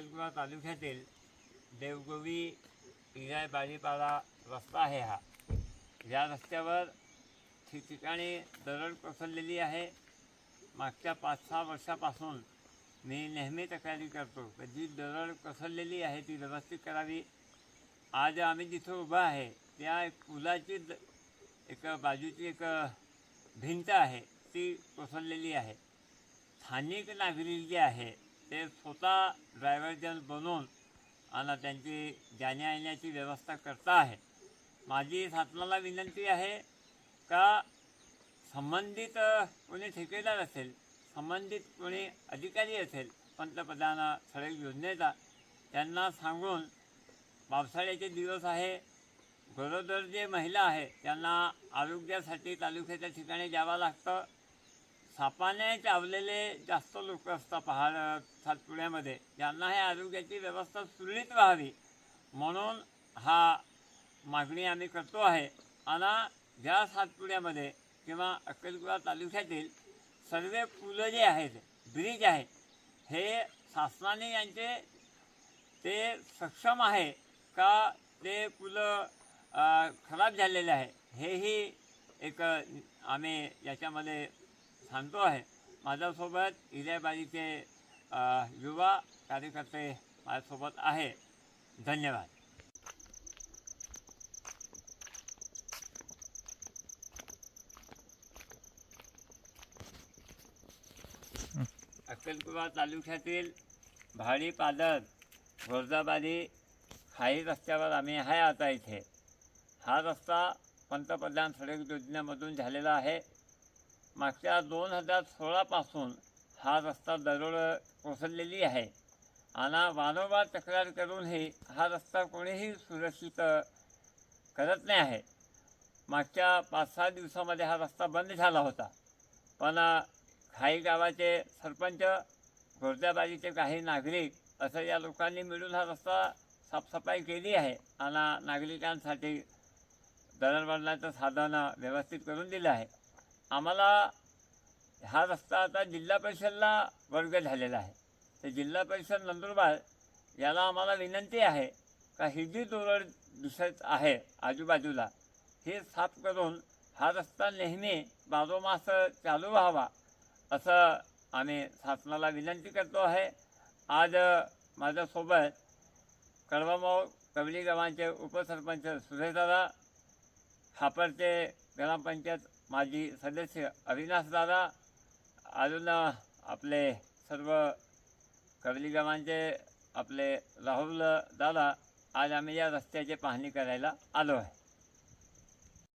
अक्कलकुवा तालुक्यातील देवगोवी इराय बाळीपाडा रस्ता आहे हा. या रस्त्यावर ठिकठिकाणी दरड कोसळलेली आहे. मागच्या पाच सहा वर्षापासून मी नेहमी तक्रारी करतो की जी दरड कोसळलेली आहे ती व्यवस्थित करावी. आज आम्ही जिथं उभा आहे त्या एक पुलाची द- एक बाजूची एक भिंत आहे ती कोसळलेली आहे. स्थानिक नागरिक जे आहे ते स्वतः ड्रायव्हरजन बनवून आणि त्यांची जाण्या येण्याची व्यवस्था करता आहे. माझी शासनाला विनंती आहे का संबंधित कोणी ठेकेदार असेल संबंधित कोणी अधिकारी असेल पंतप्रधान सडक योजनेचा त्यांना सांगून पावसाळ्याचे दिवस आहे गरोदर जे महिला आहे त्यांना आरोग्यासाठी तालुक्याच्या ठिकाणी जावं लागतं. सापाने चावलेले जास्त लोक असतात पहाड सातपुड्यामध्ये. त्यांना हे आरोग्याची व्यवस्था सुरळीत व्हावी म्हणून हा मागणी आम्ही करतो आहे. आणि ज्या सातपुड्यामध्ये किंवा अक्कलकुवा तालुक्यातील सर्व पुलं जे आहेत ब्रिज आहे हे शासनाने यांचे ते सक्षम आहे का ते पुलं खराब झालेले आहे हेही एक आम्ही याच्यामध्ये सांगतो आहे. माझ्यासोबत हिऱ्याबाईचे युवा कार्यकर्ते माझ्यासोबत आहे. धन्यवाद. अक्कलकुवा तालुक्यातील भाडी पादर गोरजाबादी खाई रस्त्यावर आम्ही आहे आता इथे. हा रस्ता पंतप्रधान सडक योजनेमधून झालेला आहे. मागच्या दोन हजार सोळापासून हा रस्ता दरोड कोसळलेली आहे. आणि वारंवार तक्रार करूनही हा रस्ता कोणीही सुरक्षित करत नाही आहे. मागच्या पाच सहा दिवसामध्ये हा रस्ता बंद झाला होता. पण खाई गावाचे सरपंच गोरजाबाजीचे काही नागरिक असं या लोकांनी मिळून हा रस्ता साफसफाई केली आहे. आणि नागरिकांसाठी दळणवळणाचं साधन व्यवस्थित करून दिलं आहे. आम्हाला हा रस्ता आता जिल्हा परिषदला वर्ग झालेला आहे. तर जिल्हा परिषद नंदुरबार याला आम्हाला विनंती आहे का ही जी दुरळ दिसत आहे आजूबाजूला हे साफ करून हा रस्ता नेहमी बारोमास चालू व्हावा असं आम्ही शासनाला विनंती करतो आहे. आज माझ्यासोबत कळवामाव कवली गावांचे उपसरपंच सुरेदादा खापरचे ग्रामपंचायत माजी सदस्य अविनाशदादा अजून आपले सर्व कवली गावांचे आपले राहुल दादा आज आम्ही या रस्त्याची पाहणी करायला आलो आहे.